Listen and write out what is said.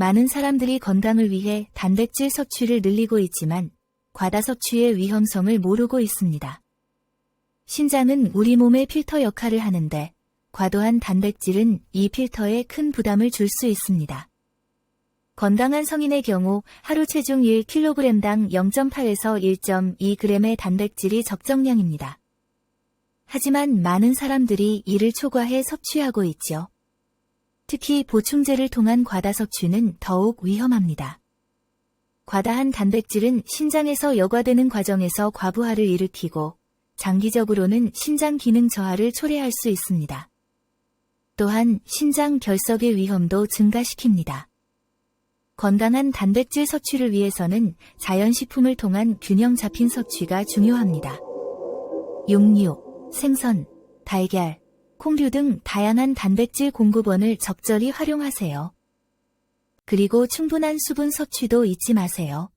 많은 사람들이 건강을 위해 단백질 섭취를 늘리고 있지만 과다 섭취의 위험성을 모르고 있습니다. 신장은 우리 몸의 필터 역할을 하는데 과도한 단백질은 이 필터에 큰 부담을 줄 수 있습니다. 건강한 성인의 경우 하루 체중 1kg당 0.8에서 1.2g의 단백질이 적정량입니다. 하지만 많은 사람들이 이를 초과해 섭취하고 있죠. 특히 보충제를 통한 과다 섭취는 더욱 위험합니다. 과다한 단백질은 신장에서 여과되는 과정에서 과부하를 일으키고 장기적으로는 신장 기능 저하를 초래할 수 있습니다. 또한 신장 결석의 위험도 증가시킵니다. 건강한 단백질 섭취를 위해서는 자연식품을 통한 균형 잡힌 섭취가 중요합니다. 육류, 생선, 달걀, 콩류 등 다양한 단백질 공급원을 적절히 활용하세요. 그리고 충분한 수분 섭취도 잊지 마세요.